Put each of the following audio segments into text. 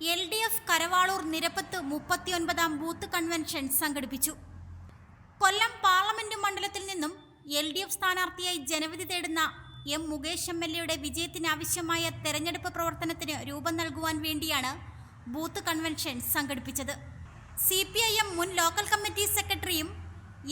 L D F Karavaloor നിരപ്പത്ത് മുപ്പത്തിയൊൻപതാം booth convention സംഘടിപ്പിച്ചു. കൊല്ലം പാർലമെന്റ് മണ്ഡലത്തിൽ നിന്നും എൽ ഡി എഫ് സ്ഥാനാർത്ഥിയായി ജനവിധി തേടുന്ന എം മുകേഷ് എം എൽ എയുടെ വിജയത്തിനാവശ്യമായ തെരഞ്ഞെടുപ്പ് പ്രവർത്തനത്തിന് രൂപം നൽകുവാൻ വേണ്ടിയാണ് ബൂത്ത് കൺവെൻഷൻ സംഘടിപ്പിച്ചത്. സി പി ഐ എം മുൻ ലോക്കൽ കമ്മിറ്റി സെക്രട്ടറിയും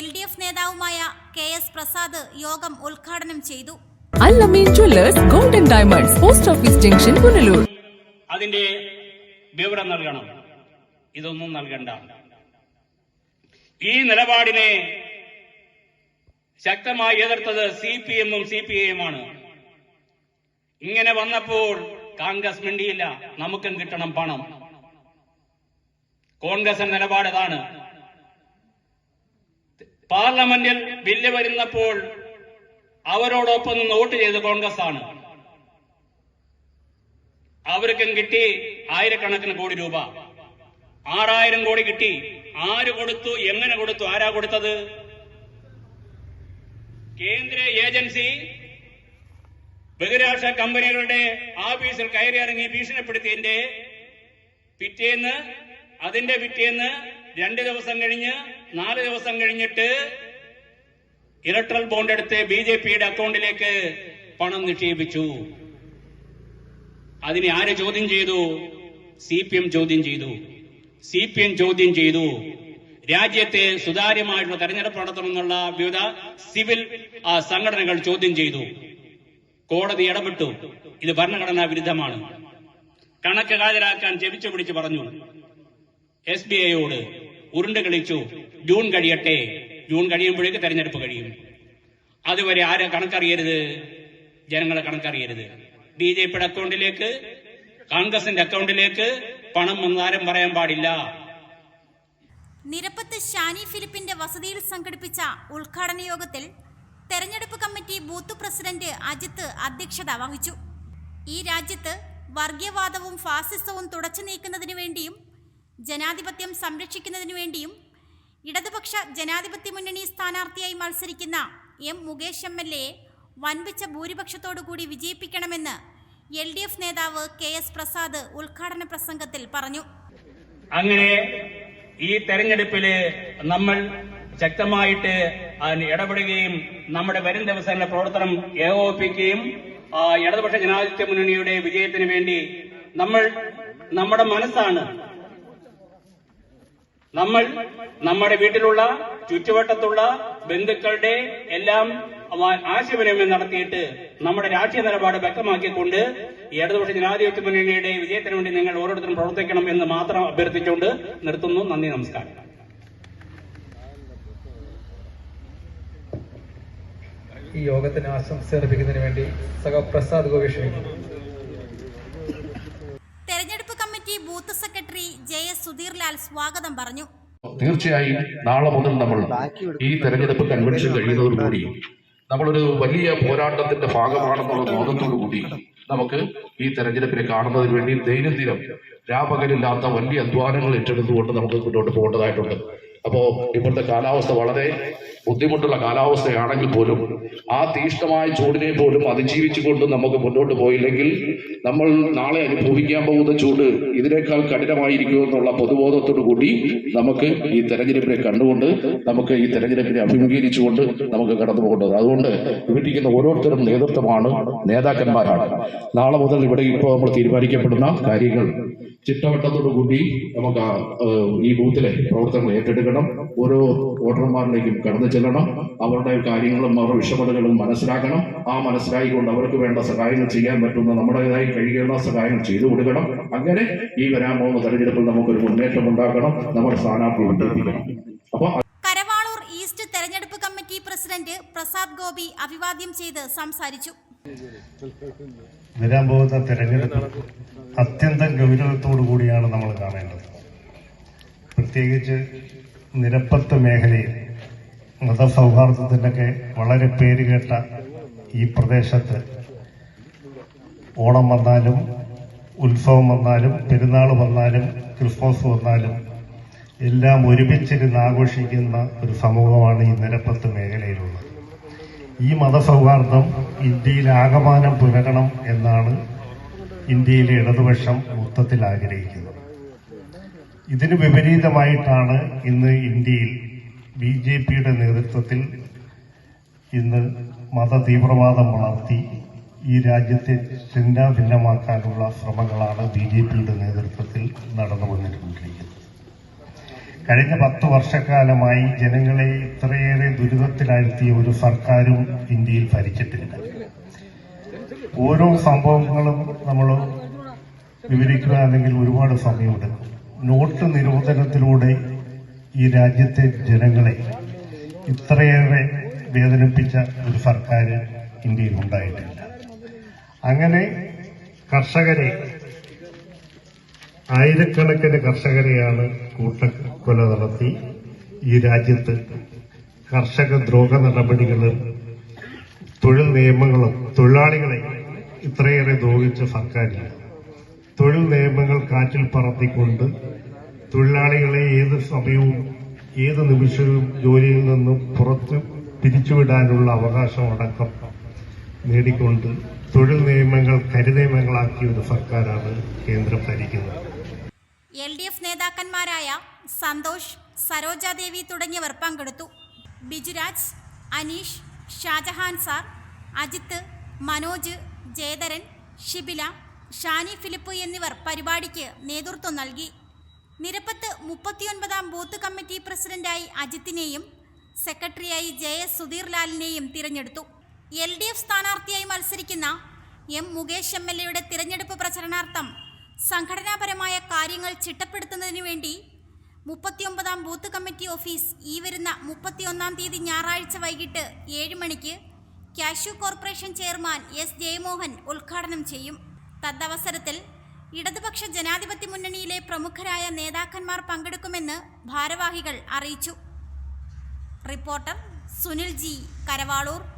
എൽ ഡി എഫ് നേതാവുമായ കെ എസ് പ്രസാദ് യോഗം ഉദ്ഘാടനം ചെയ്തു. Allameen jewellers golden diamonds post office junction Punalur. അതിന്റെ വിവരം നൽകണം. ഇതൊന്നും നൽകണ്ട. ഈ നിലപാടിനെ ശക്തമായി എതിർത്തത് സി പി എമ്മും സി പി ഐയുമാണ് ഇങ്ങനെ വന്നപ്പോൾ കോൺഗ്രസ് മിണ്ടിയില്ല. നമുക്കും കിട്ടണം പണം. കോൺഗ്രസ് നിലപാട് അതാണ്. പാർലമെന്റിൽ ബില്ല് വരുന്നപ്പോൾ അവരോടൊപ്പം നിന്ന് വോട്ട് ചെയ്ത് കോൺഗ്രസ് ആണ് അവർക്കും കിട്ടി ആയിരക്കണക്കിന് കോടി രൂപ. ആറായിരം കോടി കിട്ടി. ആര് കൊടുത്തു? എങ്ങനെ കൊടുത്തു? ആരാ കൊടുത്തത്? കേന്ദ്ര ഏജൻസി ബഹിരാഷ്ട്ര കമ്പനികളുടെ ഓഫീസിൽ കയറി ഇറങ്ങി ഭീഷണിപ്പെടുത്തിയതിന്റെ പിറ്റേന്ന് അതിന്റെ പിറ്റേന്ന് രണ്ട് ദിവസം കഴിഞ്ഞ് നാല് ദിവസം കഴിഞ്ഞിട്ട് ഇലക്ട്രൽ ബോണ്ട് എടുത്ത് ബി ജെ പിയുടെ അക്കൗണ്ടിലേക്ക് പണം നിക്ഷേപിച്ചു. അതിനെ ആര് ചോദ്യം ചെയ്തു? സി പി എം ചോദ്യം ചെയ്തു. സി പി എം ചോദ്യം ചെയ്തു. രാജ്യത്തെ സുതാര്യമായിട്ടുള്ള തെരഞ്ഞെടുപ്പ് നടത്തണമെന്നുള്ള വിവിധ സിവിൽ സംഘടനകൾ ചോദ്യം ചെയ്തു. കോടതി ഇടപെട്ടു. ഇത് ഭരണഘടനാ വിരുദ്ധമാണ്. കണക്ക് ഹാജരാക്കാൻ ജപിച്ചു പിടിച്ച് പറഞ്ഞു. എസ് ബി ഐയോട് ഉരുണ്ട് കളിച്ചു. ജൂൺ കഴിയട്ടെ. ജൂൺ കഴിയുമ്പോഴേക്ക് തെരഞ്ഞെടുപ്പ് കഴിയും. അതുവരെ ആരെ കണക്കറിയരുത്? ജനങ്ങളെ കണക്കറിയരുത്. ബി ജെ പിയുടെ അക്കൗണ്ടിലേക്ക് കോൺഗ്രസിന്റെ അക്കൗണ്ടിലേക്ക് പണം വന്നാരും പറയാൻ പാടില്ല. നിരപ്പത്ത് ഷാനി ഫിലിപ്പിന്റെ വസതിയിൽ സംഘടിപ്പിച്ച ഉദ്ഘാടന യോഗത്തിൽ തെരഞ്ഞെടുപ്പ് കമ്മിറ്റി ബൂത്ത് പ്രസിഡന്റ് അജിത്ത് അധ്യക്ഷത വഹിച്ചു. ഈ രാജ്യത്ത് വർഗീയവാദവും ഫാസിസവും തുടച്ചു നീക്കുന്നതിനു വേണ്ടിയും ജനാധിപത്യം സംരക്ഷിക്കുന്നതിനു വേണ്ടിയും ഇടതുപക്ഷ ജനാധിപത്യ മുന്നണി സ്ഥാനാർത്ഥിയായി മത്സരിക്കുന്ന എം മുകേഷ് എം എൽ എയെ വൻപിച്ച ഭൂരിപക്ഷത്തോടുകൂടി വിജയിപ്പിക്കണമെന്ന് എൽ ഡി എഫ് നേതാവ് കെ എസ് പ്രസാദ് ഉദ്ഘാടന പ്രസംഗത്തിൽ പറഞ്ഞു. അങ്ങനെ ഈ തെരഞ്ഞെടുപ്പിൽ നമ്മൾ ശക്തമായിട്ട് ഇടപെടുകയും നമ്മുടെ വരും ദിവസങ്ങളിലെ പ്രവർത്തനം ഏകോപിപ്പിക്കുകയും ഇടതുപക്ഷ ജനാധിപത്യ മുന്നണിയുടെ വിജയത്തിന് വേണ്ടി നമ്മൾ നമ്മുടെ മനസ്സാണ് നമ്മൾ നമ്മുടെ വീട്ടിലുള്ള ചുറ്റുവട്ടത്തുള്ള ബന്ധുക്കളുടെ എല്ലാം ആശയവിനിമയം നടത്തിയിട്ട് നമ്മുടെ രാഷ്ട്രീയ നിലപാട് വ്യക്തമാക്കിക്കൊണ്ട് ഇടതുപക്ഷ ജനാധിപത്യ മുന്നണിയുടെ വിജയത്തിന് വേണ്ടി നിങ്ങൾ ഓരോരുത്തരും പ്രവർത്തിക്കണം എന്ന് മാത്രം അഭ്യർത്ഥിച്ചുകൊണ്ട് നിർത്തുന്നു. നന്ദി നമസ്കാരം. ഈ യോഗത്തിന് ആശംസ അർപ്പിക്കുന്നതിന് വേണ്ടി സഹപ്രസാദ് പ്രസാദ് ക്ഷണിക്കുന്നു തെരഞ്ഞെടുപ്പ് committee booth secretary J S Sudheer Lal സ്വാഗതം പറഞ്ഞു. തീർച്ചയായും നാളെ മുതൽ നമ്മൾ ഈ തെരഞ്ഞെടുപ്പ് കൺവെൻഷൻ കഴിയുന്നതോടുകൂടി നമ്മളൊരു വലിയ പോരാട്ടത്തിന്റെ ഭാഗമാണെന്നുള്ള ബോധത്തോടു കൂടി നമുക്ക് ഈ തെരഞ്ഞെടുപ്പിനെ കാണുന്നതിന് വേണ്ടി ദൈനംദിനം രാപകലില്ലാത്ത വലിയ അധ്വാനങ്ങൾ ഏറ്റെടുത്തുകൊണ്ട് നമുക്ക് മുന്നോട്ട് പോകേണ്ടതായിട്ടുണ്ട്. അപ്പോ ഇപ്പോഴത്തെ കാലാവസ്ഥ വളരെ ബുദ്ധിമുട്ടുള്ള കാലാവസ്ഥയാണെങ്കിൽ പോലും ആ തീഷ്ണമായ ചൂടിനെ പോലും അതിജീവിച്ചുകൊണ്ട് നമുക്ക് മുന്നോട്ട് പോയില്ലെങ്കിൽ നമ്മൾ നാളെ അനുഭവിക്കാൻ പോകുന്ന ചൂട് ഇതിനേക്കാൾ കഠിനമായിരിക്കും എന്നുള്ള പൊതുബോധത്തോടു കൂടി നമുക്ക് ഈ തെരഞ്ഞെടുപ്പിനെ കണ്ടുകൊണ്ട് നമുക്ക് ഈ തെരഞ്ഞെടുപ്പിനെ അഭിമുഖീകരിച്ചുകൊണ്ട് നമുക്ക് കടന്നു പോകേണ്ടത്. അതുകൊണ്ട് ഇവിടിരിക്കുന്ന ഓരോരുത്തരും നേതൃത്വമാണ് നേതാക്കന്മാരാണ്. നാളെ മുതൽ ഇവിടെ ഇപ്പോൾ നമ്മൾ തീരുമാനിക്കപ്പെടുന്ന കാര്യങ്ങൾ ചിട്ടവട്ടത്തോടു കൂടി നമുക്ക് ഈ ബൂത്തിലെ പ്രവർത്തനങ്ങൾ ഏറ്റെടുക്കണം. ഓരോ വോട്ടർമാരിലേക്കും കടന്നു ചെല്ലണം. അവരുടെ കാര്യങ്ങളും അവരുടെ വിഷമതകളും മനസ്സിലാക്കണം. ആ മനസ്സിലായിക്കൊണ്ട് അവർക്ക് വേണ്ട സഹായങ്ങൾ ചെയ്യാൻ പറ്റുന്ന നമ്മുടേതായി കഴിയുന്ന സഹായങ്ങൾ ചെയ്തു കൊടുക്കണം. അങ്ങനെ ഈ വരാൻ പോകുന്ന തെരഞ്ഞെടുപ്പിൽ നമുക്കൊരു മുന്നേറ്റം ഉണ്ടാക്കണം നമ്മുടെ സ്ഥാനാർത്ഥി വിജയിപ്പിക്കണം. അപ്പൊ കരവാളൂർ ഈസ്റ്റ് തെരഞ്ഞെടുപ്പ് കമ്മിറ്റി പ്രസിഡന്റ് പ്രസാദ് ഗോപി അഭിവാദ്യം ചെയ്ത് സംസാരിച്ചു. വരാൻ പോകുന്ന തെരഞ്ഞെടുപ്പ് അത്യന്തം ഗൗരവത്തോടു കൂടിയാണ് നമ്മൾ കാണേണ്ടത്. പ്രത്യേകിച്ച് നിരപ്പത്ത് മേഖലയിൽ മതസൗഹാർദ്ദത്തിന്റെയൊക്കെ വളരെ പേരുകേട്ട ഈ പ്രദേശത്ത് ഓണം വന്നാലും ഉത്സവം വന്നാലും പെരുന്നാൾ വന്നാലും ക്രിസ്മസ് വന്നാലും എല്ലാം ഒരുമിച്ചിരുന്ന് ആഘോഷിക്കുന്ന ഒരു സമൂഹമാണ് ഈ നിരപ്പത്ത് മേഖലയിലുള്ളത്. ഈ മതസൗഹാർദ്ദം ഇന്ത്യയിൽ ആകമാനം പുലരണം എന്നാണ് ഇന്ത്യയിലെ ഇടതുപക്ഷം മൊത്തത്തിൽ ആഗ്രഹിക്കുന്നത് ഇതിന് വിപരീതമായിട്ടാണ് ഇന്ന് ഇന്ത്യയിൽ ബി ജെ പിയുടെ നേതൃത്വത്തിൽ ഇന്ന് മത തീവ്രവാദം വളർത്തി ഈ രാജ്യത്തെ ചിന്താ ഭിന്നമാക്കാനുള്ള ശ്രമങ്ങളാണ് ബി ജെ പിയുടെ നേതൃത്വത്തിൽ നടന്നു വന്നിട്ടുണ്ടിരിക്കുന്നത് കഴിഞ്ഞ പത്ത് വർഷക്കാലമായി ജനങ്ങളെ ഇത്രയേറെ ദുരിതത്തിലാഴ്ത്തിയ ഒരു സർക്കാരും ഇന്ത്യയിൽ ഭരിച്ചിട്ടില്ല. ഓരോ സംഭവങ്ങളും നമ്മൾ വിവരിക്കുകയാണെങ്കിൽ ഒരുപാട് സമയമെടുക്കും നോട്ട് നിരോധനത്തിലൂടെ ഈ രാജ്യത്തെ ജനങ്ങളെ ഇത്രയേറെ വേദനിപ്പിച്ച ഒരു സർക്കാർ ഇന്ത്യയിൽ ഉണ്ടായിട്ടില്ല. അങ്ങനെ കർഷകരെ ആയിരക്കണക്കിന് കർഷകരെയാണ് കൂട്ടക്കൊല നടത്തി ഈ രാജ്യത്ത് കർഷക ദ്രോഹ നടപടികളും തൊഴിൽ നിയമങ്ങളും തൊഴിലാളികളെ ഇത്രയേറെ ദ്രോഹിച്ച സർക്കാരില്ല. തൊഴിൽ നിയമങ്ങൾ കാറ്റിൽ പറത്തിക്കൊണ്ട് തൊഴിലാളികളെ ഏത് സമയവും ഏത് നിമിഷവും ജോലിയിൽ നിന്നും പുറത്ത് പിരിച്ചുവിടാനുള്ള അവകാശം അടക്കം നേടിക്കൊണ്ട് തൊഴിൽ നിയമങ്ങൾ കരുനിയമങ്ങളാക്കിയ ഒരു സർക്കാരാണ് കേന്ദ്രം ഭരിക്കുന്നത്. എൽ ഡി എഫ് നേതാക്കന്മാരായ സന്തോഷ് സരോജാദേവി തുടങ്ങിയവർ പങ്കെടുത്തു. ബിജുരാജ് അനീഷ് ഷാജഹാൻ സാർ അജിത്ത് മനോജ് ജയധരൻ ഷിബില ഷാനി ഫിലിപ്പ് എന്നിവർ പരിപാടിക്ക് നേതൃത്വം നൽകി. നിരപ്പത്ത് മുപ്പത്തിയൊൻപതാം ബൂത്ത് കമ്മിറ്റി പ്രസിഡന്റായി അജിത്തിനെയും സെക്രട്ടറിയായി ജെ എസ് സുധീർ ലാലിനെയും തിരഞ്ഞെടുത്തു. എൽ ഡി എഫ് സ്ഥാനാർത്ഥിയായി മത്സരിക്കുന്ന എം മുകേഷ് എം എൽ എയുടെ തിരഞ്ഞെടുപ്പ് പ്രചരണാർത്ഥം സംഘടനാപരമായ കാര്യങ്ങൾ ചിട്ടപ്പെടുത്തുന്നതിനു വേണ്ടി മുപ്പത്തിയൊമ്പതാം ബൂത്ത് കമ്മിറ്റി ഓഫീസ് ഈ വരുന്ന മുപ്പത്തിയൊന്നാം തീയതി ഞായറാഴ്ച വൈകിട്ട് ഏഴ് മണിക്ക് cashew corporation chairman S Jayamohan ഉദ്ഘാടനം ചെയ്യും. തദ്വസരത്തിൽ ഇടതുപക്ഷ ജനാധിപത്യ മുന്നണിയിലെ പ്രമുഖരായ നേതാക്കന്മാർ പങ്കെടുക്കുമെന്ന് ഭാരവാഹികൾ അറിയിച്ചു. Reporter Sunil G Karavaloor.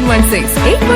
916